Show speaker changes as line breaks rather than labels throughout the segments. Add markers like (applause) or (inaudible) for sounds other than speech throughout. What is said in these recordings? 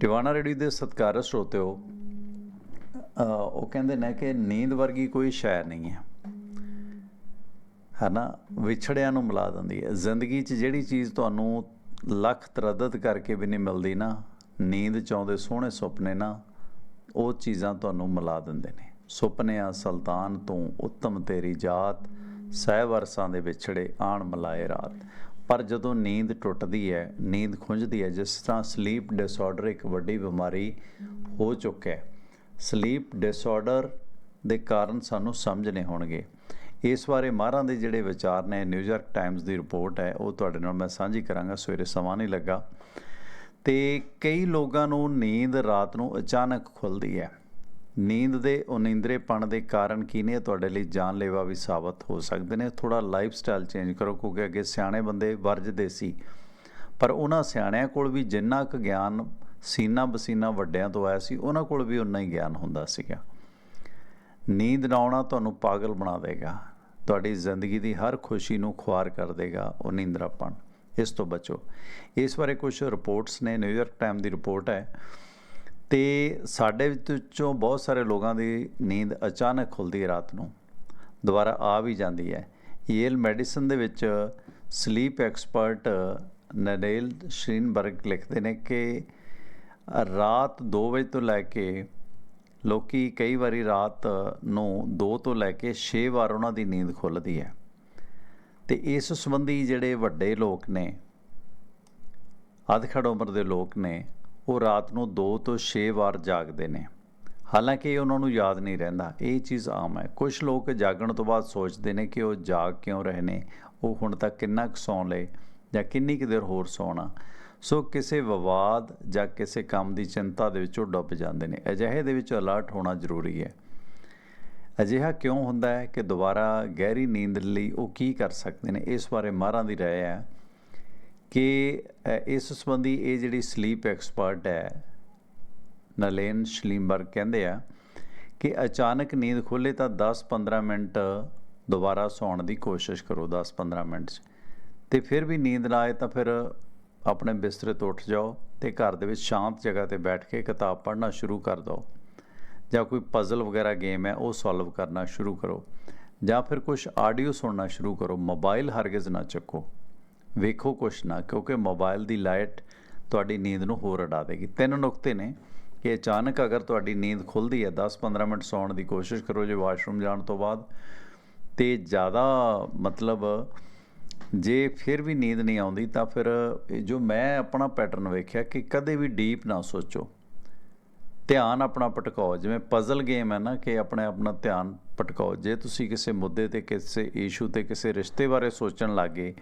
Tiwana ready ਦੇ ਸਤਿਕਾਰ ਸਰੋਤਿਓ ਉਹ ਕਹਿੰਦੇ ਨੇ ਕਿ ਨੀਂਦ ਵਰਗੀ ਕੋਈ ਸ਼ੈ ਨਹੀਂ ਹੈ। ਹਨਾ? ਵਿਛੜਿਆਂ ਨੂੰ ਮਿਲਾ ਦਿੰਦੀ ਹੈ। ਜ਼ਿੰਦਗੀ 'ਚ ਜਿਹੜੀ ਚੀਜ਼ ਤੁਹਾਨੂੰ ਲੱਖ ਤਰੱਦਦ ਕਰਕੇ ਵੀ ਨਹੀਂ ਮਿਲਦੀ ਨਾ, ਨੀਂਦ 'ਚ ਆਉਂਦੇ ਸੋਹਣੇ ਸੁਪਨੇ ਨਾ, ਉਹ ਚੀਜ਼ਾਂ ਤੁਹਾਨੂੰ ਮਿਲਾ ਦਿੰਦੇ ਨੇ। ਸੁਪਨਿਆਂ ਸੁਲਤਾਨ ਤੋਂ ਉੱਤਮ ਤੇਰੀ ਜਾਤ, ਸਹਿ ਵਰਸਾਂ ਦੇ ਵਿਛੜੇ ਆਣ ਮਲਾਏ ਰਾਤ। ਪਰ ਜਦੋਂ ਨੀਂਦ ਟੁੱਟਦੀ ਹੈ, ਨੀਂਦ ਖੁੰਝਦੀ ਹੈ, ਜਿਸ ਤਰ੍ਹਾਂ ਸਲੀਪ ਡਿਸਆਰਡਰ ਇੱਕ ਵੱਡੀ ਬਿਮਾਰੀ ਹੋ ਚੁੱਕਿਆ ਹੈ ਸਲੀਪ ਡਿਸਆਰਡਰ ਦੇ ਕਾਰਨ ਸਾਨੂੰ ਸਮਝਣੇ ਹੋਣਗੇ। ਇਸ ਬਾਰੇ ਮਾਹਰਾਂ ਦੇ ਜਿਹੜੇ ਵਿਚਾਰ ਨੇ ਨਿਊਯਾਰਕ ਟਾਈਮਸ ਦੀ ਰਿਪੋਰਟ ਹੈ, ਉਹ ਤੁਹਾਡੇ ਨਾਲ ਮੈਂ ਸਾਂਝੀ ਕਰਾਂਗਾ, ਸਵੇਰੇ ਸਮਾਂ ਨਹੀਂ ਲੱਗਾ। ਤੇ ਕਈ ਲੋਕਾਂ ਨੂੰ ਨੀਂਦ ਰਾਤ ਨੂੰ ਅਚਾਨਕ ਖੁੱਲਦੀ ਹੈ। ਨੀਂਦ ਦੇ ਉਨੀਂਦਰੇਪਣ ਦੇ ਕਾਰਨ ਕੀ ਨੇ? ਤੁਹਾਡੇ ਲਈ ਜਾਨਲੇਵਾ ਵੀ ਸਾਬਤ ਹੋ ਸਕਦੇ ਨੇ। ਥੋੜਾ ਲਾਈਫ ਸਟਾਈਲ ਚੇਂਜ ਕਰੋ, ਕਿਉਂਕਿ ਅੱਗੇ ਸਿਆਣੇ ਬੰਦੇ ਵਰਜਦੇ ਸੀ। ਪਰ ਉਹਨਾਂ ਸਿਆਣਿਆਂ ਕੋਲ ਵੀ ਜਿੰਨਾ ਕੁ ਗਿਆਨ ਸੀਨਾ ਬਸੀਨਾ ਵੱਡਿਆਂ ਤੋਂ ਆਇਆ ਸੀ, ਉਹਨਾਂ ਕੋਲ ਵੀ ਉਨਾ ਹੀ ਗਿਆਨ ਹੁੰਦਾ ਸੀਗਾ। ਨੀਂਦ ਨਾ ਆਉਣਾ ਤੁਹਾਨੂੰ ਪਾਗਲ ਬਣਾ ਦੇਗਾ। ਤੁਹਾਡੀ ਜ਼ਿੰਦਗੀ ਦੀ ਹਰ ਖੁਸ਼ੀ ਨੂੰ ਖੁਆਰ ਕਰ ਦੇਗਾ ਉਹ ਨੀਂਦਰਾਪਣ ਇਸ ਤੋਂ ਬਚੋ। ਇਸ ਬਾਰੇ ਕੁਝ ਰਿਪੋਰਟਸ ਨੇ। ਨਿਊਯਾਰਕ ਟਾਈਮ ਦੀ ਰਿਪੋਰਟ ਹੈ ਤੇ ਸਾਡੇ ਵਿੱਚੋਂ ਬਹੁਤ ਸਾਰੇ ਲੋਕਾਂ ਦੀ ਨੀਂਦ ਅਚਾਨਕ ਖੁੱਲਦੀ ਹੈ ਰਾਤ ਨੂੰ। ਦੁਬਾਰਾ ਆ ਵੀ ਜਾਂਦੀ ਹੈ। ਯੇਲ ਮੈਡੀਸਨ ਦੇ ਵਿੱਚ ਸਲੀਪ ਐਕਸਪਰਟ ਨਡੇਲ ਸ਼੍ਰੀਨਬਰਗ ਲਿਖਦੇ ਨੇ ਕਿ ਰਾਤ 2 ਵਜੇ ਤੋਂ ਲੈ ਕੇ ਲੋਕੀ ਕਈ ਵਾਰੀ ਰਾਤ ਨੂੰ 2 ਤੋਂ ਲੈ ਕੇ 6 ਵਾਰ ਉਹਨਾਂ ਦੀ ਨੀਂਦ ਖੁੱਲਦੀ ਹੈ। ਤੇ ਇਸ ਸੰਬੰਧੀ ਜਿਹੜੇ ਵੱਡੇ ਲੋਕ ਨੇ ਅਧਖੜ ਉਮਰ ਦੇ ਲੋਕ ਨੇ ਉਹ ਰਾਤ ਨੂੰ 2 ਤੋਂ 6 ਵਾਰ ਜਾਗਦੇ ਨੇ। ਹਾਲਾਂਕਿ ਇਹ ਉਹਨਾਂ ਨੂੰ ਯਾਦ ਨਹੀਂ ਰਹਿੰਦਾ। ਇਹ ਚੀਜ਼ ਆਮ ਹੈ। ਕੁਝ ਲੋਕ ਜਾਗਣ ਤੋਂ ਬਾਅਦ ਸੋਚਦੇ ਨੇ ਕਿ ਉਹ ਜਾਗ ਕਿਉਂ ਰਹੇ ਨੇ? ਉਹ ਹੁਣ ਤੱਕ ਕਿੰਨਾ ਕੁ ਸੌਂ ਲਏ ਜਾਂ ਕਿੰਨੀ ਕੁ ਦੇਰ ਹੋਰ ਸੌਣਾ? ਸੋ ਕਿਸੇ ਵਿਵਾਦ ਜਾਂ ਕਿਸੇ ਕੰਮ ਦੀ ਚਿੰਤਾ ਦੇ ਵਿੱਚ ਉਹ ਡੁੱਬ ਜਾਂਦੇ ਨੇ। ਅਜਿਹੇ ਦੇ ਵਿੱਚ ਅਲਰਟ ਹੋਣਾ ਜ਼ਰੂਰੀ ਹੈ। ਅਜਿਹਾ ਕਿਉਂ ਹੁੰਦਾ ਹੈ ਕਿ ਦੁਬਾਰਾ ਗਹਿਰੀ ਨੀਂਦ ਲਈ ਉਹ ਕੀ ਕਰ ਸਕਦੇ ਨੇ? ਇਸ ਬਾਰੇ ਮਾਹਰਾਂ ਦੀ ਰਾਏ ਹੈ। ਕਿ ਇਸ ਸੰਬੰਧੀ ਇਹ ਜਿਹੜੀ ਸਲੀਪ ਐਕਸਪਰਟ ਹੈ, ਨਲੇਨ ਸ਼ਲੀਮਬਰਗ ਕਹਿੰਦੇ ਆ ਕਿ ਅਚਾਨਕ ਨੀਂਦ ਖੁੱਲੇ ਤਾਂ 10-15 ਮਿੰਟ ਦੁਬਾਰਾ ਸੌਣ ਦੀ ਕੋਸ਼ਿਸ਼ ਕਰੋ 10-15 ਮਿੰਟ 'ਚ। ਤੇ ਫਿਰ ਵੀ ਨੀਂਦ ਨਾ ਆਏ ਤਾਂ ਫਿਰ ਆਪਣੇ ਬਿਸਤਰੇ ਤੋਂ ਉੱਠ ਜਾਓ ਤੇ ਘਰ ਦੇ ਵਿੱਚ ਸ਼ਾਂਤ ਜਗ੍ਹਾ ਤੇ ਬੈਠ ਕੇ ਕਿਤਾਬ ਪੜ੍ਹਨਾ ਸ਼ੁਰੂ ਕਰ ਦਿਓ। ਜਾਂ ਕੋਈ ਪਜ਼ਲ ਵਗੈਰਾ ਗੇਮ ਹੈ, ਉਹ ਸੋਲਵ ਕਰਨਾ ਸ਼ੁਰੂ ਕਰੋ। ਜਾਂ ਫਿਰ ਕੁਝ ਆਡੀਓ ਸੁਣਨਾ ਸ਼ੁਰੂ ਕਰੋ। ਮੋਬਾਈਲ ਹਰਗਿਜ਼ ਨਾ ਚੱਕੋ। ਵੇਖੋ ਕੁਛ ਨਾ, ਕਿਉਂਕਿ ਮੋਬਾਈਲ ਦੀ ਲਾਈਟ ਤੁਹਾਡੀ ਨੀਂਦ ਨੂੰ ਹੋਰ ਅਡਾ ਦੇਗੀ। ਤਿੰਨ ਨੁਕਤੇ ਨੇ ਕਿ ਅਚਾਨਕ ਅਗਰ ਤੁਹਾਡੀ ਨੀਂਦ ਖੁੱਲਦੀ ਹੈ 10-15 ਮਿੰਟ ਸੌਣ ਦੀ ਕੋਸ਼ਿਸ਼ ਕਰੋ, ਜੇ ਵਾਸ਼ਰੂਮ ਜਾਣ ਤੋਂ ਬਾਅਦ, ਤੇ ਜ਼ਿਆਦਾ ਮਤਲਬ ਜੇ ਫਿਰ ਵੀ ਨੀਂਦ ਨਹੀਂ ਆਉਂਦੀ, ਤਾਂ ਫਿਰ ਇਹ ਜੋ ਮੈਂ ਆਪਣਾ ਪੈਟਰਨ ਵੇਖਿਆ ਕਿ ਕਦੇ ਵੀ ਡੀਪ ਨਾ ਸੋਚੋ। ਧਿਆਨ ਆਪਣਾ ਭਟਕਾਓ, ਜਿਵੇਂ ਪਜ਼ਲ ਗੇਮ ਹੈ ਨਾ, ਕਿ ਆਪਣੇ ਆਪਣਾ ਧਿਆਨ ਭਟਕਾਓ। ਜੇ ਤੁਸੀਂ ਕਿਸੇ ਮੁੱਦੇ ਤੇ, ਕਿਸੇ ਇਸ਼ੂ ਤੇ, ਕਿਸੇ ਰਿਸ਼ਤੇ ਬਾਰੇ ਸੋਚਣ ਲੱਗੇ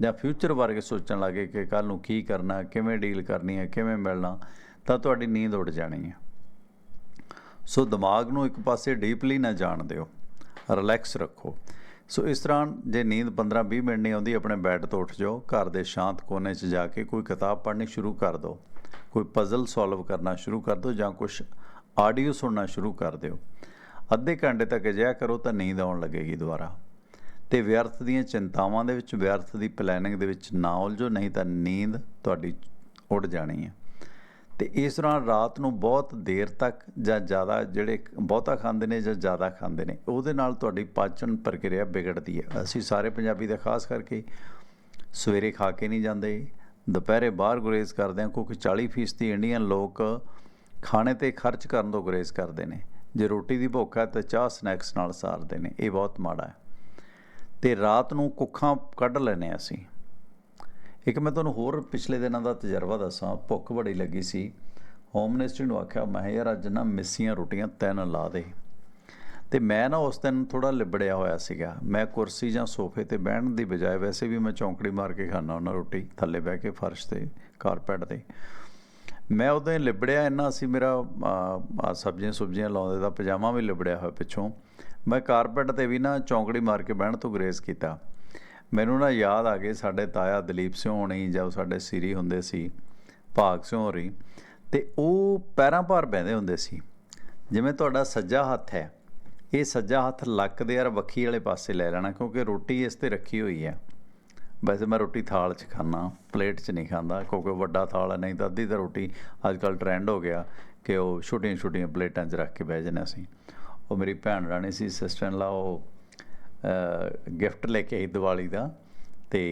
ਜਾਂ ਫਿਊਚਰ ਬਾਰੇ ਸੋਚਣ ਲੱਗੇ ਕਿ ਕੱਲ ਨੂੰ ਕੀ ਕਰਨਾ, ਕਿਵੇਂ ਡੀਲ ਕਰਨੀ ਹੈ, ਕਿਵੇਂ ਮਿਲਣਾ, ਤਾਂ ਤੁਹਾਡੀ ਨੀਂਦ ਉੱਡ ਜਾਣੀ ਹੈ। ਸੋ ਦਿਮਾਗ ਨੂੰ ਇੱਕ ਪਾਸੇ ਡੀਪਲੀ ਨਾ ਜਾਣ ਦਿਓ ਰਿਲੈਕਸ ਰੱਖੋ। ਸੋ ਇਸ ਤਰ੍ਹਾਂ ਜੇ ਨੀਂਦ 15-20 ਮਿੰਟ ਨਹੀਂ ਆਉਂਦੀ, ਆਪਣੇ ਬੈੱਡ ਤੋਂ ਉੱਠ ਜਾਓ, ਘਰ ਦੇ ਸ਼ਾਂਤ ਕੋਨੇ 'ਚ ਜਾ ਕੇ ਕੋਈ ਕਿਤਾਬ ਪੜ੍ਹਨੀ ਸ਼ੁਰੂ ਕਰ ਦਿਓ, ਕੋਈ ਪਜ਼ਲ ਸੋਲਵ ਕਰਨਾ ਸ਼ੁਰੂ ਕਰ ਦਿਓ ਜਾਂ ਕੁਝ ਆਡੀਓ ਸੁਣਨਾ ਸ਼ੁਰੂ ਕਰ ਦਿਓ। ਅੱਧੇ ਘੰਟੇ ਤੱਕ ਅਜਿਹਾ ਕਰੋ ਤਾਂ ਨੀਂਦ ਆਉਣ ਲੱਗੇਗੀ ਦੁਬਾਰਾ। ਤੇ ਵਿਅਰਥ ਦੀਆਂ ਚਿੰਤਾਵਾਂ ਦੇ ਵਿੱਚ, ਵਿਅਰਥ ਦੀ ਪਲੈਨਿੰਗ ਦੇ ਵਿੱਚ ਨਾ ਉਲਝੋ, ਨਹੀਂ ਤਾਂ ਨੀਂਦ ਤੁਹਾਡੀ ਉੱਡ ਜਾਣੀ ਹੈ। ਤੇ ਇਸ ਤਰ੍ਹਾਂ ਰਾਤ ਨੂੰ ਬਹੁਤ ਦੇਰ ਤੱਕ ਜਾਂ ਜ਼ਿਆਦਾ ਜਿਹੜੇ ਬਹੁਤਾ ਖਾਂਦੇ ਨੇ ਜਾਂ ਜ਼ਿਆਦਾ ਖਾਂਦੇ ਨੇ, ਉਹਦੇ ਨਾਲ ਤੁਹਾਡੀ ਪਾਚਨ ਪ੍ਰਕਿਰਿਆ ਵਿਗੜਦੀ ਹੈ। ਅਸੀਂ ਸਾਰੇ ਪੰਜਾਬੀ ਦਾ ਖਾਸ ਕਰਕੇ ਸਵੇਰੇ ਖਾ ਕੇ ਨਹੀਂ ਜਾਂਦੇ, ਦੁਪਹਿਰੇ ਬਾਹਰ ਗੁਰੇਜ਼ ਕਰਦੇ ਹਾਂ, ਕਿਉਂਕਿ 40% ਇੰਡੀਅਨ ਲੋਕ ਖਾਣੇ ਤੇ ਖਰਚ ਕਰਨ ਤੋਂ ਗੁਰੇਜ਼ ਕਰਦੇ ਨੇ। ਜੇ ਰੋਟੀ ਦੀ ਭੁੱਖ ਹੈ ਤਾਂ ਚਾਹ, ਸਨੈਕਸ ਨਾਲ ਸਾਰਦੇ ਨੇ, ਇਹ ਬਹੁਤ ਮਾੜਾ ਹੈ। ਤੇ ਰਾਤ ਨੂੰ ਕੁੱਖਾਂ ਕੱਢ ਲੈਨੇ ਅਸੀਂ। ਇੱਕ ਮੈਂ ਤੁਹਾਨੂੰ ਹੋਰ ਪਿਛਲੇ ਦਿਨਾਂ ਦਾ ਤਜਰਬਾ ਦੱਸਾਂ। ਭੁੱਖ ਬੜੀ ਲੱਗੀ ਸੀ। ਹੋਮ ਮਿਨਿਸਟਰੀ ਨੂੰ ਆਖਿਆ, ਮੈਂ ਯਾਰ, ਅੱਜ ਨਾ ਮਿੱਸੀਆਂ ਰੋਟੀਆਂ ਤਿੰਨ ਲਾ ਦੇ। ਤੇ ਮੈਂ ਨਾ ਉਸ ਦਿਨ ਥੋੜਾ ਲਿਬੜਿਆ ਹੋਇਆ ਸੀਗਾ। ਮੈਂ ਕੁਰਸੀ ਜਾਂ ਸੋਫੇ ਤੇ ਬਹਿਣ ਦੀ ਬਜਾਏ ਵੈਸੇ ਵੀ ਮੈਂ ਚੌਂਕੜੀ ਮਾਰ ਕੇ ਖਾਣਾ ਉਹਨਾਂ ਰੋਟੀ, ਥੱਲੇ ਬਹਿ ਕੇ ਫਰਸ਼ ਤੇ, ਕਾਰਪੈਟ ਤੇ। ਮੈਂ ਉਦੋਂ ਲਿਬੜਿਆ ਇੰਨਾ ਸੀ, ਮੇਰਾ ਆ ਸਬਜ਼ੀਆਂ ਸੁਬਜ਼ੀਆਂ ਲਾਉਂਦੇ ਦਾ ਪਜਾਮਾ ਵੀ ਲਿਬੜਿਆ ਹੋਇਆ ਪਿੱਛੋਂ। ਮੈਂ ਕਾਰਪੈਟ ਤੇ ਵੀ ਨਾ ਚੌਂਕੜੀ ਮਾਰ ਕੇ ਬਹਿਣ ਤੋਂ ਗਰੇਜ਼ ਕੀਤਾ। ਮੈਨੂੰ ਨਾ ਯਾਦ ਆ ਗਏ ਸਾਡੇ ਤਾਇਆ ਦਲੀਪ ਸਿੰਘ ਹੋਣੀ ਜਾਂ ਸਾਡੇ ਸਿਰੀ ਹੁੰਦੇ ਸੀ, ਭਾਗ ਸਿੰਘ ਹੋਰੀ, ਤੇ ਉਹ ਪੈਰਾਂ ਭਾਰ ਬਹਿੰਦੇ ਹੁੰਦੇ ਸੀ। ਜਿਵੇਂ ਤੁਹਾਡਾ ਸੱਜਾ ਹੱਥ ਹੈ, ਇਹ ਸੱਜਾ ਹੱਥ ਲੱਕ ਦੇ ਯਾਰ ਵੱਖੀ ਵਾਲੇ ਪਾਸੇ ਲੈ ਲੈਣਾ ਕਿਉਂਕਿ ਰੋਟੀ ਇਸ ਤੇ ਰੱਖੀ ਹੋਈ ਹੈ। ਵੈਸੇ ਮੈਂ ਰੋਟੀ ਥਾਲ 'ਚ ਖਾਣਾ ਪਲੇਟ 'ਚ ਨਹੀਂ ਖਾਂਦਾ, ਕਿਉਂਕਿ ਵੱਡਾ ਥਾਲ ਹੈ, ਨਹੀਂ ਤਾਂ ਅੱਧੀ ਤਾਂ ਰੋਟੀ ਅੱਜ ਕੱਲ ਟ੍ਰੈਂਡ ਹੋ ਗਿਆ ਕਿ ਉਹ ਛੋਟੀਆਂ ਛੋਟੀਆਂ ਪਲੇਟਾਂ 'ਚ ਰੱਖ ਕੇ ਬਹਿ ਜਾਂਦੇ ਅਸੀਂ। ਉਹ ਮੇਰੀ ਭੈਣ ਰਾਣੀ ਸੀ ਸਿਸਟਰ ਇਨ ਲਾ ਉਹ ਗਿਫਟ ਲੈ ਕੇ ਆਈ ਦੀਵਾਲੀ ਦਾ ਤੇ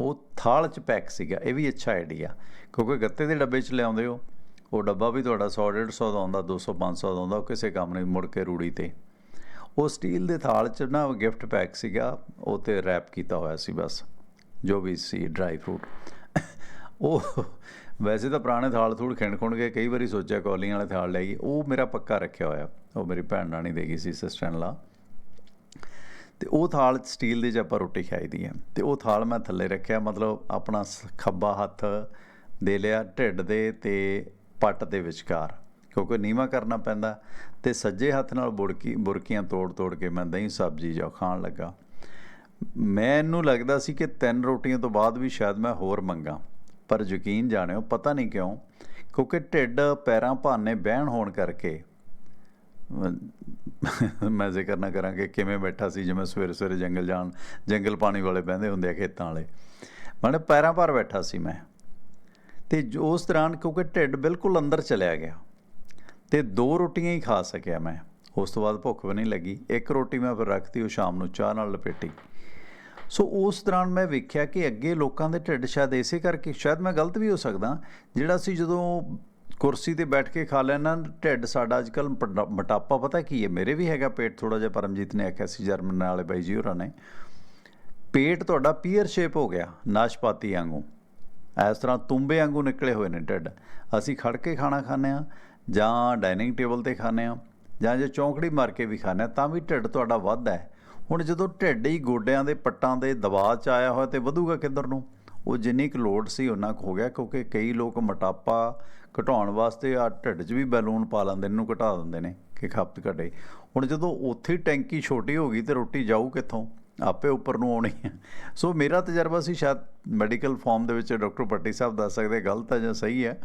ਉਹ ਥਾਲ 'ਚ ਪੈਕ ਸੀਗਾ, ਇਹ ਵੀ ਅੱਛਾ ਆਈਡੀਆ ਕਿਉਂਕਿ ਗੱਤੇ ਦੇ ਡੱਬੇ 'ਚ ਲਿਆਉਂਦੇ ਹੋ, ਉਹ ਡੱਬਾ ਵੀ ਤੁਹਾਡਾ 100 150 ਦਾ ਆਉਂਦਾ 200 500 ਦਾ ਆਉਂਦਾ ਉਹ ਕਿਸੇ ਕੰਮ ਨਹੀਂ, ਮੁੜ ਕੇ ਰੂੜੀ ਤੇ। ਉਹ ਸਟੀਲ ਦੇ ਥਾਲ 'ਚ ਨਾ ਗਿਫਟ ਪੈਕ ਸੀਗਾ, ਉਹ ਤੇ ਰੈਪ ਕੀਤਾ ਹੋਇਆ ਸੀ ਬਸ, ਜੋ ਵੀ ਸੀ ਡਰਾਈ ਫਰੂਟ ਉਹ ਵੈਸੇ ਤਾਂ ਪੁਰਾਣੇ ਥਾਲ ਥੂੜ ਖਿੰਡ ਖੁੰਡ ਕੇ ਕਈ ਵਾਰੀ ਸੋਚਿਆ ਕੌਲੀਆਂ ਵਾਲੇ ਥਾਲ ਲੈ ਲਈ ਉਹ ਮੇਰਾ ਪੱਕਾ ਰੱਖਿਆ ਹੋਇਆ। ਉਹ ਮੇਰੀ ਭੈਣ ਰਾਣੀ ਦੇ ਗਈ ਸੀ ਸਿਸਟਰ ਇਨ ਲਾ ਤੇ ਉਹ ਥਾਲ ਸਟੀਲ ਦੇ 'ਚ ਆਪਾਂ ਰੋਟੀ ਖਾਈ ਦੀ ਹੈ ਤੇ ਉਹ ਥਾਲ ਮੈਂ ਥੱਲੇ ਰੱਖਿਆ। ਮਤਲਬ ਆਪਣਾ ਸ- ਖੱਬਾ ਹੱਥ ਦੇ ਲਿਆ, ਢਿੱਡ ਦੇ ਤੇ ਪੱਟ ਦੇ ਵਿਚਕਾਰ। ਕਿਉਂਕਿ ਨੀਵਾ ਕਰਨਾ ਪੈਂਦਾ। ਤੇ ਸੱਜੇ ਹੱਥ ਨਾਲ ਬੁੜਕੀ, ਬੁਰਕੀਆਂ ਤੋੜ ਤੋੜ ਕੇ ਮੈਂ ਦਹੀਂ ਸਬਜ਼ੀ ਜਾਂ ਖਾਣ ਲੱਗਾ। ਮੈਨੂੰ ਲੱਗਦਾ ਸੀ ਕਿ ਤਿੰਨ ਰੋਟੀਆਂ ਤੋਂ ਬਾਅਦ ਵੀ ਸ਼ਾਇਦ ਮੈਂ ਹੋਰ ਮੰਗਾ। ਪਰ ਯਕੀਨ ਜਾਣਿਓ, ਪਤਾ ਨਹੀਂ ਕਿਉਂ, ਕਿਉਂਕਿ ਢਿੱਡ ਪੈਰਾਂ ਭਾਨੇ ਬਹਿਣ ਹੋਣ ਕਰਕੇ ਮੈਂ ਜ਼ਿਕਰ ਨਾ ਕਰਾਂ ਕਿ ਕਿਵੇਂ ਬੈਠਾ ਸੀ ਜਿਵੇਂ ਸਵੇਰੇ ਸਵੇਰੇ ਜੰਗਲ ਜਾਣ, ਜੰਗਲ ਪਾਣੀ ਵਾਲੇ ਬਹਿੰਦੇ ਹੁੰਦੇ ਆ ਖੇਤਾਂ ਵਾਲੇ। ਮਨੇ ਪੈਰਾਂ ਭਾਰ ਬੈਠਾ ਸੀ ਮੈਂ। ਤੇ ਉਸ ਦੌਰਾਨ ਕਿਉਂਕਿ ਢਿੱਡ ਬਿਲਕੁਲ ਅੰਦਰ ਚਲਿਆ ਗਿਆ, ਤੇ ਦੋ ਰੋਟੀਆਂ ਹੀ ਖਾ ਸਕਿਆ ਮੈਂ। ਉਸ ਤੋਂ ਬਾਅਦ ਭੁੱਖ ਵੀ ਨਹੀਂ ਲੱਗੀ। ਇੱਕ ਰੋਟੀ ਮੈਂ ਫਿਰ ਰੱਖਤੀ, ਉਹ ਸ਼ਾਮ ਨੂੰ ਚਾਹ ਨਾਲ ਲਪੇਟੀ। ਸੋ ਉਸ ਦੌਰਾਨ ਮੈਂ ਵੇਖਿਆ ਕਿ ਅੱਗੇ ਲੋਕਾਂ ਦੇ ਢਿੱਡ ਸ਼ਾਇਦ ਇਸੇ ਕਰਕੇ, ਸ਼ਾਇਦ ਮੈਂ ਗਲਤ ਵੀ ਹੋ ਸਕਦਾ, ਜਿਹੜਾ ਸੀ ਜਦੋਂ ਕੁਰਸੀ ਤੇ ਬੈਠ ਕੇ ਖਾ ਲੈਣਾ ਢਿੱਡ ਸਾਡਾ ਅੱਜ ਕੱਲ ਮੋਟਾਪਾ ਪਤਾ ਕੀ ਹੈ? ਮੇਰੇ ਵੀ ਹੈਗਾ ਪੇਟ ਥੋੜਾ ਜਿਹਾ, ਪਰਮਜੀਤ ਨੇ ਆਖਿਆ ਸੀ ਜਰਮਨ ਵਾਲੇ ਬਾਈ ਜੀ ਹੋਰਾਂ ਨੇ। ਪੇਟ ਤੁਹਾਡਾ ਪੀਅਰ ਸ਼ੇਪ ਹੋ ਗਿਆ, ਨਾਸ਼ਪਾਤੀ ਵਾਂਗੂ। ਇਸ ਤਰ੍ਹਾਂ ਤੁੰਬੇ ਵਾਂਗੂ ਨਿਕਲੇ ਹੋਏ ਨੇ ਢਿੱਡ। ਅਸੀਂ ਖੜ ਕੇ ਖਾਣਾ ਖਾਂਦੇ ਆ ਜਾਂ ਡਾਈਨਿੰਗ ਟੇਬਲ ਤੇ ਖਾਂਦੇ ਆ ਜਾਂ ਜੇ ਚੌਂਕੜੀ ਮਾਰ ਕੇ ਵੀ ਖਾਂਦੇ ਆ ਤਾਂ ਵੀ ਢਿੱਡ ਤੁਹਾਡਾ ਵੱਧਦਾ ਹੈ। ਹੁਣ ਜਦੋਂ ਢਿੱਡ ਹੀ ਗੋਡਿਆਂ ਦੇ ਪੱਟਾਂ ਦੇ ਦਬਾਅ 'ਚ ਆਇਆ ਹੋਇਆ ਤੇ ਵਧੂਗਾ ਕਿੱਧਰ ਨੂੰ? ਉਹ ਜਿੰਨੀ ਕੁ ਲੋਡ ਸੀ ਉਹਨਾਂ ਕੁ ਹੋ ਗਿਆ, ਕਿਉਂਕਿ ਕਈ ਲੋਕ ਮੋਟਾਪਾ ਘਟਾਉਣ ਵਾਸਤੇ ਆ ਢਿੱਡ 'ਚ ਵੀ ਬੈਲੂਨ ਪਾ ਲੈਂਦੇ ਇਹਨੂੰ ਘਟਾ ਦਿੰਦੇ ਨੇ ਕਿ ਖਪਤ ਘਟੇ। ਹੁਣ ਜਦੋਂ ਉੱਥੇ ਟੈਂਕੀ ਛੋਟੀ ਹੋ ਗਈ ਤੇ ਰੋਟੀ ਜਾਊ ਕਿੱਥੋਂ? ਆਪੇ ਉੱਪਰ ਨੂੰ ਆਉਣੀ ਹੈ ਸੋ ਮੇਰਾ ਤਜਰਬਾ ਸੀ, ਸ਼ਾਇਦ ਮੈਡੀਕਲ ਫਾਰਮ ਦੇ ਵਿੱਚ ਡਾਕਟਰ ਪੱਟੀ ਸਾਹਿਬ ਦੱਸ ਸਕਦੇ, ਗਲਤ ਹੈ ਜਾਂ ਸਹੀ ਹੈ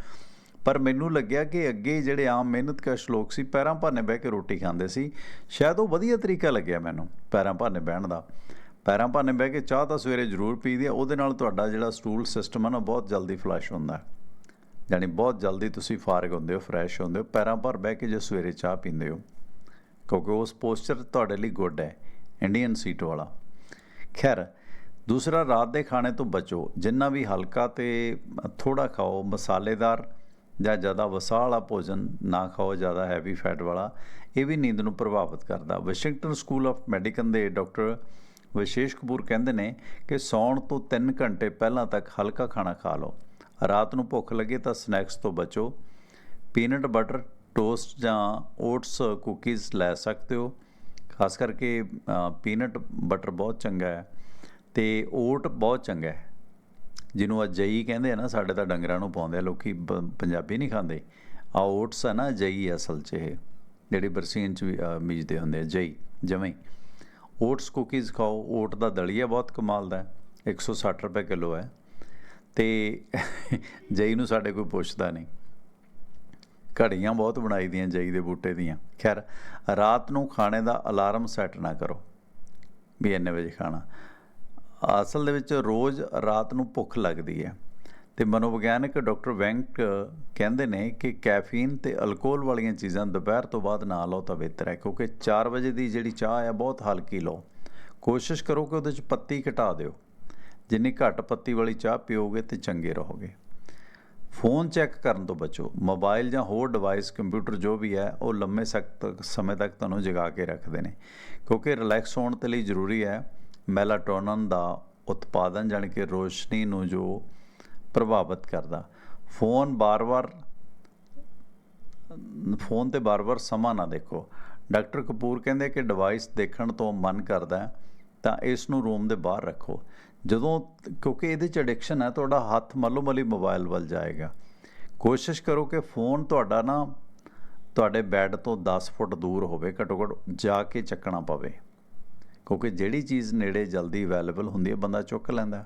ਪਰ ਮੈਨੂੰ ਲੱਗਿਆ ਕਿ ਅੱਗੇ ਜਿਹੜੇ ਆਮ ਮਿਹਨਤਕਸ਼ ਲੋਕ ਸੀ, ਪੈਰਾਂ ਭਾਨੇ ਬਹਿ ਕੇ ਰੋਟੀ ਖਾਂਦੇ ਸੀ, ਸ਼ਾਇਦ ਉਹ ਵਧੀਆ ਤਰੀਕਾ ਲੱਗਿਆ ਮੈਨੂੰ, ਪੈਰਾਂ ਭਾਨੇ ਬਹਿਣ ਦਾ। ਪੈਰਾਂ ਭਾਨੇ ਬਹਿ ਕੇ ਚਾਹ ਤਾਂ ਸਵੇਰੇ ਜ਼ਰੂਰ ਪੀਦੀ ਆ, ਉਹਦੇ ਨਾਲ ਤੁਹਾਡਾ ਜਿਹੜਾ ਸਟੂਲ ਸਿਸਟਮ ਹੈ ਨਾ, ਬਹੁਤ ਜਲਦੀ ਫਲਸ਼ ਹੁੰਦਾ। ਹੈ ਯਾਨੀ ਬਹੁਤ ਜਲਦੀ ਤੁਸੀਂ ਫਾਰਗ ਹੁੰਦੇ ਹੋ, ਫਰੈਸ਼ ਹੁੰਦੇ ਹੋ, ਪੈਰਾਂ ਭਰ ਬਹਿ ਕੇ ਜੇ ਸਵੇਰੇ ਚਾਹ ਪੀਂਦੇ ਹੋ, ਕਿਉਂਕਿ ਉਸ ਪੋਸਚਰ ਤੁਹਾਡੇ ਲਈ ਗੁੱਡ ਹੈ, ਇੰਡੀਅਨ ਸੀਟ ਵਾਲਾ। ਖੈਰ, ਦੂਸਰਾ ਰਾਤ ਦੇ ਖਾਣੇ ਤੋਂ ਬਚੋ, ਜਿੰਨਾ ਵੀ ਹਲਕਾ ਤੇ ਥੋੜਾ ਖਾਓ, ਮਸਾਲੇਦਾਰ ਜਾਂ ਜ਼ਿਆਦਾ ਵਸਾ ਵਾਲਾ ਭੋਜਨ ਨਾ ਖਾਓ, ਜ਼ਿਆਦਾ ਹੈਵੀ ਫੈਟ ਵਾਲਾ, ਇਹ ਵੀ ਨੀਂਦ ਨੂੰ ਪ੍ਰਭਾਵਿਤ ਕਰਦਾ। ਵਾਸ਼ਿੰਗਟਨ ਸਕੂਲ ਆਫ ਮੈਡੀਕਨ ਦੇ ਡਾਕਟਰ ਵਿਸ਼ੇਸ਼ ਕਪੂਰ ਕਹਿੰਦੇ ਨੇ ਕਿ ਸੌਣ ਤੋਂ 3 ਘੰਟੇ ਪਹਿਲਾਂ ਤੱਕ ਹਲਕਾ ਖਾਣਾ ਖਾ ਲਓ। ਰਾਤ ਨੂੰ ਭੁੱਖ ਲੱਗੇ ਤਾਂ ਸਨੈਕਸ ਤੋਂ ਬਚੋ। ਪੀਨਟ ਬਟਰ ਟੋਸਟ ਜਾਂ ਓਟਸ ਕੁਕੀਜ਼ ਲੈ ਸਕਦੇ ਹੋ। ਖਾਸ ਕਰਕੇ ਪੀਨਟ ਬਟਰ ਬਹੁਤ ਚੰਗਾ ਹੈ ਤੇ ਓਟ ਬਹੁਤ ਚੰਗਾ ਹੈ। ਜਿਹਨੂੰ ਅਜਈ ਕਹਿੰਦੇ ਆ ਨਾ ਸਾਡੇ ਤਾਂ ਡੰਗਰਾਂ ਨੂੰ ਪਾਉਂਦੇ ਆ ਲੋਕੀ ਪ- ਪੰਜਾਬੀ ਨਹੀਂ ਖਾਂਦੇ। ਆ ਓਟਸ ਆ ਨਾ ਜਈ ਅਸਲ 'ਚ ਇਹ। ਜਿਹੜੀ ਬਰਸੀਨ 'ਚ ਵੀ, ਬੀਜਦੇ ਹੁੰਦੇ ਆ ਜਈ ਜਵੇਂ ਓਟਸ ਕੁਕੀਜ਼ ਖਾਓ ਓਟ ਦਾ ਦਲੀਆ ਬਹੁਤ ਕਮਾਲ ਦਾ ਹੈ। 160 ਰੁਪਏ ਕਿਲੋ ਹੈ। ਤੇ (laughs) ਜਈ ਨੂੰ ਸਾਡੇ ਕੋਈ ਪੁੱਛਦਾ ਨਹੀਂ। ਘੜੀਆਂ ਬਹੁਤ ਬਣਾਈ ਦੀਆਂ ਜਈ ਦੇ ਬੂਟੇ ਦੀਆਂ। ਖੈਰ ਰਾਤ ਨੂੰ ਖਾਣੇ ਦਾ ਅਲਾਰਮ ਸੈੱਟ ਨਾ ਕਰੋ। ਵੀ ਇੰਨੇ ਵਜੇ ਖਾਣਾ। ਅਸਲ ਦੇ ਵਿੱਚ ਰੋਜ਼ ਰਾਤ ਨੂੰ ਭੁੱਖ ਲੱਗਦੀ ਹੈ। ਤੇ ਮਨੋਵਿਗਿਆਨਕ ਡਾਕਟਰ ਵੈਂਕ ਕਹਿੰਦੇ ਨੇ ਕਿ ਕੈਫੀਨ ਤੇ ਅਲਕੋਹਲ ਵਾਲੀਆਂ ਚੀਜ਼ਾਂ ਦੁਪਹਿਰ ਤੋਂ ਬਾਅਦ ਨਾ ਲਓ ਤਾਂ ਬਿਹਤਰ ਹੈ, ਕਿਉਂਕਿ 4 ਵਜੇ ਦੀ ਜਿਹੜੀ ਚਾਹ ਹੈ ਬਹੁਤ ਹਲਕੀ ਲਓ। ਕੋਸ਼ਿਸ਼ ਕਰੋ ਕਿ ਉਹਦੇ 'ਚ ਪੱਤੀ ਘਟਾ ਦਿਓ। ਜਿੰਨੀ ਘੱਟ ਪੱਤੀ ਵਾਲੀ ਚਾਹ ਪੀਓਗੇ ਤੇ ਚੰਗੇ ਰਹੋਗੇ। ਫੋਨ ਚੈੱਕ ਕਰਨ ਤੋਂ ਬਚੋ। ਮੋਬਾਈਲ ਜਾਂ ਹੋਰ ਡਿਵਾਈਸ, ਕੰਪਿਊਟਰ ਜੋ ਵੀ ਹੈ, ਉਹ ਲੰਮੇ ਸਖਤ ਸਮੇਂ ਤੱਕ ਤੁਹਾਨੂੰ ਜਗਾ ਕੇ ਰੱਖਦੇ ਨੇ। ਕਿਉਂਕਿ ਰਿਲੈਕਸ ਹੋਣ ਦੇ ਲਈ ਜ਼ਰੂਰੀ ਹੈ ਮੈਲਾਟੋਨਨ ਦਾ ਉਤਪਾਦਨ ਜਾਣੀ ਕਿ ਰੋਸ਼ਨੀ ਨੂੰ ਜੋ ਪ੍ਰਭਾਵਿਤ ਕਰਦਾ। ਫੋਨ ਬਾਰ-ਬਾਰ, ਫੋਨ ਤੇ ਬਾਰ-ਬਾਰ ਸਮਾਂ ਨਾ ਦੇਖੋ। ਡਾਕਟਰ ਕਪੂਰ ਕਹਿੰਦੇ ਕਿ ਡਿਵਾਈਸ ਦੇਖਣ ਤੋਂ ਮਨ ਕਰਦਾ ਤਾਂ ਇਸ ਨੂੰ ਰੂਮ ਦੇ ਬਾਹਰ ਰੱਖੋ। ਜਦੋਂ, ਕਿਉਂਕਿ ਇਹਦੇ ਚ ਐਡਿਕਸ਼ਨ ਹੈ, ਤੁਹਾਡਾ ਹੱਥ ਮੱਲੋ ਮਲੀ ਮੋਬਾਈਲ ਵੱਲ ਜਾਏਗਾ। ਕੋਸ਼ਿਸ਼ ਕਰੋ ਕਿ ਫੋਨ ਤੁਹਾਡਾ ਨਾ, ਤੁਹਾਡੇ ਬੈੱਡ ਤੋਂ 10 ਫੁੱਟ ਦੂਰ ਹੋਵੇ ਘੱਟੋ ਘੱਟ ਜਾ ਕੇ ਚੱਕਣਾ ਪਵੇ। ਕਿਉਂਕਿ ਜਿਹੜੀ ਚੀਜ਼ ਨੇੜੇ ਜਲਦੀ ਅਵੇਲੇਬਲ ਹੁੰਦੀ ਹੈ, ਬੰਦਾ ਚੁੱਕ ਲੈਂਦਾ।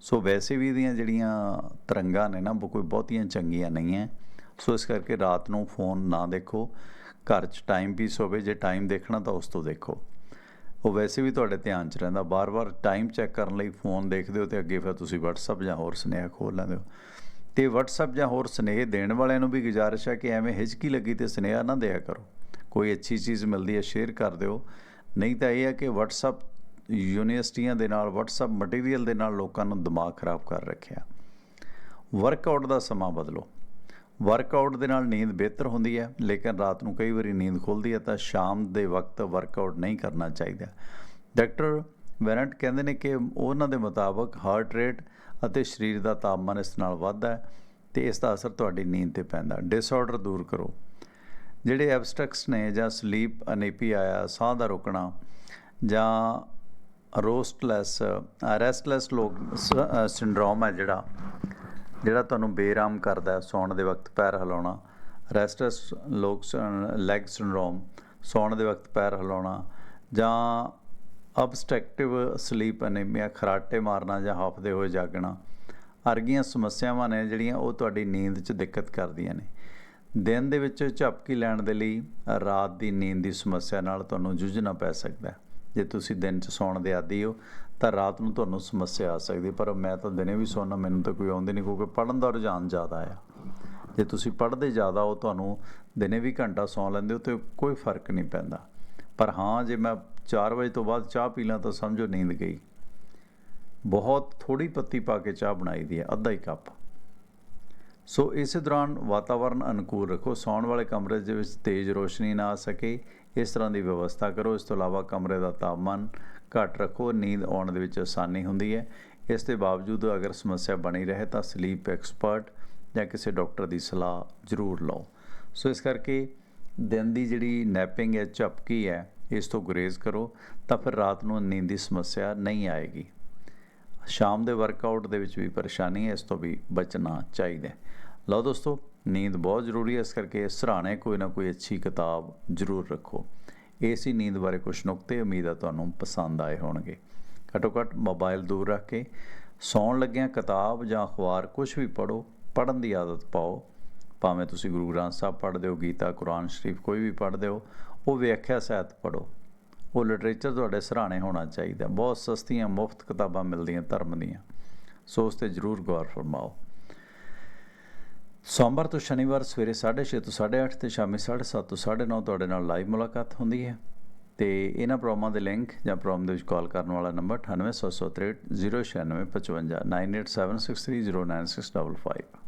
ਸੋ ਵੈਸੇ ਵੀ ਇਹਦੀਆਂ ਜਿਹੜੀਆਂ ਤਰੰਗਾਂ ਨੇ ਨਾ, ਉਹ ਕੋਈ ਬਹੁਤੀਆਂ ਚੰਗੀਆਂ ਨਹੀਂ ਹੈ। ਸੋ ਇਸ ਕਰਕੇ ਰਾਤ ਨੂੰ ਫੋਨ ਨਾ ਦੇਖੋ। ਘਰ 'ਚ ਟਾਈਮ ਪੀਸ ਹੋਵੇ, ਜੇ ਟਾਈਮ ਦੇਖਣਾ ਤਾਂ ਉਸ ਤੋਂ ਦੇਖੋ। ਉਹ ਵੈਸੇ ਵੀ ਤੁਹਾਡੇ ਧਿਆਨ 'ਚ ਰਹਿੰਦਾ। ਬਾਰ-ਬਾਰ ਟਾਈਮ ਚੈੱਕ ਕਰਨ ਲਈ ਫੋਨ ਦੇਖਦੇ ਹੋ ਤੇ ਅੱਗੇ ਫਿਰ ਤੁਸੀਂ WhatsApp ਜਾਂ ਹੋਰ ਸੁਨੇਹਾ ਖੋਲ ਲੈਂਦੇ ਹੋ। ਤੇ WhatsApp ਜਾਂ ਹੋਰ ਸੁਨੇਹੇ ਦੇਣ ਵਾਲਿਆਂ ਨੂੰ ਵੀ ਗੁਜ਼ਾਰਿਸ਼ ਹੈ ਕਿ ਐਵੇਂ ਹਿਚਕੀ ਲੱਗੀ ਤੇ ਸੁਨੇਹਾ ਨਾ ਦਿਆ ਕਰੋ। ਕੋਈ ਅੱਛੀ ਚੀਜ਼ ਮਿਲਦੀ ਹੈ ਸ਼ੇਅਰ ਕਰ ਦਿਓ। ਨਹੀਂ ਤਾਂ ਇਹ ਹੈ ਕਿ WhatsApp ਯੂਨੀਵਰਸਿਟੀਆਂ ਦੇ ਨਾਲ, WhatsApp ਮਟੀਰੀਅਲ ਦੇ ਨਾਲ ਲੋਕਾਂ ਨੂੰ ਦਿਮਾਗ ਖਰਾਬ ਕਰ ਰੱਖਿਆ। ਵਰਕਆਊਟ ਦਾ ਸਮਾਂ ਬਦਲੋ। ਵਰਕਆਊਟ ਦੇ ਨਾਲ ਨੀਂਦ ਬਿਹਤਰ ਹੁੰਦੀ ਹੈ, ਲੇਕਿਨ ਰਾਤ ਨੂੰ ਕਈ ਵਾਰੀ ਨੀਂਦ ਖੁੱਲਦੀ ਹੈ ਤਾਂ ਸ਼ਾਮ ਦੇ ਵਕਤ ਵਰਕਆਊਟ ਨਹੀਂ ਕਰਨਾ ਚਾਹੀਦਾ। ਡਾਕਟਰ ਵੈਰੈਂਟ ਕਹਿੰਦੇ ਨੇ ਕਿ ਉਹਨਾਂ ਦੇ ਮੁਤਾਬਕ ਹਾਰਟ ਰੇਟ ਅਤੇ ਸਰੀਰ ਦਾ ਤਾਪਮਾਨ ਇਸ ਨਾਲ ਵੱਧਦਾ ਹੈ ਤੇ ਇਸ ਦਾ ਅਸਰ ਤੁਹਾਡੀ ਨੀਂਦ ਤੇ ਪੈਂਦਾ ਡਿਸਆਰਡਰ ਦੂਰ ਕਰੋ। ਜਿਹੜੇ ਐਬਸਟ੍ਰੈਕਟਸ ਨੇ ਜਾਂ ਸਲੀਪ ਅਨੇਪੀਆ ਆ ਸਾਹ ਦਾ ਰੁਕਣਾ ਜਾਂ ਰੋਸਟਲੈਸ ਰੈਸਟਲੈਸ ਲੋਕ ਸਿੰਡਰੋਮ ਹੈ ਜਿਹੜਾ ਜਿਹੜਾ ਤੁਹਾਨੂੰ ਬੇਰਾਮ ਕਰਦਾ ਹੈ ਸੌਣ ਦੇ ਵਕਤ ਪੈਰ ਹਿਲਾਉਣਾ। ਰੈਸਟਲੈਸ ਲੋਕ ਲੈਗ ਸਿੰਡਰੋਮ ਸੌਣ ਦੇ ਵਕਤ ਪੈਰ ਹਿਲਾਉਣਾ ਜਾਂ ਅਬਸਟ੍ਰੈਕਟਿਵ ਸਲੀਪ ਅਨੀਮੀਆ ਖਰਾਟੇ ਮਾਰਨਾ ਜਾਂ ਹਾਫਦੇ ਹੋਏ ਜਾਗਣਾ। ਅਰਗੀਆਂ ਸਮੱਸਿਆਵਾਂ ਨੇ ਜਿਹੜੀਆਂ ਉਹ ਤੁਹਾਡੀ ਨੀਂਦ 'ਚ ਦਿੱਕਤ ਕਰਦੀਆਂ ਨੇ। ਦਿਨ ਦੇ ਵਿੱਚ ਝਪਕੀ ਲੈਣ ਦੇ ਲਈ ਰਾਤ ਦੀ ਨੀਂਦ ਦੀ ਸਮੱਸਿਆ ਨਾਲ ਤੁਹਾਨੂੰ ਜੂਝਣਾ ਪੈ ਸਕਦਾ। ਹੈ ਜੇ ਤੁਸੀਂ ਦਿਨ 'ਚ ਸੌਣ ਦੇ ਆਦੀ ਹੋ, ਤਾਂ ਰਾਤ ਨੂੰ ਤੁਹਾਨੂੰ ਸਮੱਸਿਆ ਆ ਸਕਦੀ, ਪਰ ਮੈਂ ਤਾਂ ਦਿਨੇ ਵੀ ਸੌਣਾ, ਮੈਨੂੰ ਤਾਂ ਕੋਈ ਆਉਂਦੀ ਨਹੀਂ, ਕਿਉਂਕਿ ਪੜਨ ਦਾ ਰੁਝਾਨ ਜ਼ਿਆਦਾ ਆ। ਜੇ ਤੁਸੀਂ ਪੜ੍ਹਦੇ ਜ਼ਿਆਦਾ ਹੋ, ਤੁਹਾਨੂੰ ਦਿਨੇ ਵੀ ਘੰਟਾ ਸੌ ਲੈਂਦੇ ਹੋ, ਤੇ ਕੋਈ ਫ਼ਰਕ ਨਹੀਂ ਪੈਂਦਾ। ਪਰ ਹਾਂ, ਜੇ ਮੈਂ 4 ਵਜੇ ਤੋਂ ਬਾਅਦ ਚਾਹ ਪੀ ਲਾਂ, ਤਾਂ ਸਮਝੋ ਨੀਂਦ ਗਈ। ਬਹੁਤ ਥੋੜੀ ਪੱਤੀ ਪਾ ਕੇ ਚਾਹ ਬਣਾਈ ਦੀ ਹੈ, ਅੱਧਾ ਹੀ ਕੱਪ। ਸੋ ਇਸੇ ਦੌਰਾਨ ਵਾਤਾਵਰਣ ਅਨੁਕੂਲ ਰੱਖੋ, ਸੌਣ ਵਾਲੇ ਕਮਰੇ ਦੇ ਵਿੱਚ ਤੇਜ਼ ਰੋਸ਼ਨੀ ਨਾ ਆ ਸਕੇ। ਇਸ ਤਰ੍ਹਾਂ ਦੀ ਵਿਵਸਥਾ ਕਰੋ। ਇਸ ਤੋਂ ਇਲਾਵਾ ਕਮਰੇ ਦਾ ਤਾਪਮਾਨ ਘੱਟ ਰੱਖੋ। ਨੀਂਦ ਆਉਣ ਦੇ ਵਿੱਚ ਆਸਾਨੀ ਹੁੰਦੀ ਹੈ। ਇਸ ਦੇ ਬਾਵਜੂਦ ਅਗਰ ਸਮੱਸਿਆ ਬਣੀ ਰਹੇ ਤਾਂ ਸਲੀਪ ਐਕਸਪਰਟ ਜਾਂ ਕਿਸੇ ਡਾਕਟਰ ਦੀ ਸਲਾਹ ਜ਼ਰੂਰ ਲਓ। ਸੋ ਇਸ ਕਰਕੇ ਦਿਨ ਦੀ ਜਿਹੜੀ ਨੈਪਿੰਗ ਹੈ, ਝਪਕੀ ਹੈ, ਇਸ ਤੋਂ ਗੁਰੇਜ਼ ਕਰੋ ਤਾਂ ਫਿਰ ਰਾਤ ਨੂੰ ਨੀਂਦ ਦੀ ਸਮੱਸਿਆ ਨਹੀਂ ਆਏਗੀ। ਸ਼ਾਮ ਦੇ ਵਰਕਆਊਟ ਦੇ ਵਿੱਚ ਵੀ ਪਰੇਸ਼ਾਨੀ ਹੈ, ਇਸ ਤੋਂ ਵੀ ਬਚਣਾ ਚਾਹੀਦਾ ਹੈ। ਲਓ ਦੋਸਤੋ, ਨੀਂਦ ਬਹੁਤ ਜ਼ਰੂਰੀ ਹੈ, ਇਸ ਕਰਕੇ ਸਰਾਣੇ ਕੋਈ ਨਾ ਕੋਈ ਅੱਛੀ ਕਿਤਾਬ ਜ਼ਰੂਰ ਰੱਖੋ। ਏਸੀ ਨੀਂਦ ਬਾਰੇ ਕੁਝ ਨੁਕਤੇ, ਉਮੀਦ ਆ ਤੁਹਾਨੂੰ ਪਸੰਦ ਆਏ ਹੋਣਗੇ। ਘੱਟੋ ਘੱਟ ਮੋਬਾਈਲ ਦੂਰ ਰੱਖ ਕੇ ਸੌਣ ਲੱਗਿਆਂ ਕਿਤਾਬ ਜਾਂ ਅਖਬਾਰ ਕੁਝ ਵੀ ਪੜੋ ਪੜਨ ਦੀ ਆਦਤ ਪਾਓ। ਭਾਵੇਂ ਤੁਸੀਂ ਗੁਰੂ ਗ੍ਰੰਥ ਸਾਹਿਬ ਪੜ੍ਹਦੇ ਹੋ, ਗੀਤਾ, ਕੁਰਾਨ ਸ਼ਰੀਫ ਕੋਈ ਵੀ ਪੜ੍ਹਦੇ ਹੋ, ਉਹ ਵਿਆਖਿਆ ਸਹਿਤ ਪੜੋ ਉਹ ਲਿਟਰੇਚਰ ਤੁਹਾਡੇ ਸਰਾਣੇ ਹੋਣਾ ਚਾਹੀਦਾ। ਬਹੁਤ ਸਸਤੀਆਂ, ਮੁਫਤ ਕਿਤਾਬਾਂ ਮਿਲਦੀਆਂ ਧਰਮ ਦੀਆਂ। ਸੋ ਉਸ ਤੇ ਜ਼ਰੂਰ ਗੌਰ ਫਰਮਾਓ। ਸੋਮਵਾਰ ਤੋਂ ਸ਼ਨੀਵਾਰ ਸਵੇਰੇ 6:30 ਤੋਂ 8:30 ਤੇ ਸ਼ਾਮੀ 7:30 ਤੋਂ 9:30 ਤੁਹਾਡੇ ਨਾਲ ਲਾਈਵ ਮੁਲਾਕਾਤ ਹੁੰਦੀ ਹੈ। ਤੇ ਇਹਨਾਂ ਪ੍ਰੋਗਰਾਮਾਂ ਦੇ ਲਿੰਕ ਜਾਂ ਪ੍ਰੋਗਰਾਮ ਦੇ ਵਿੱਚ ਕਾਲ ਕਰਨ ਵਾਲਾ ਨੰਬਰ 9863 09655 9876309655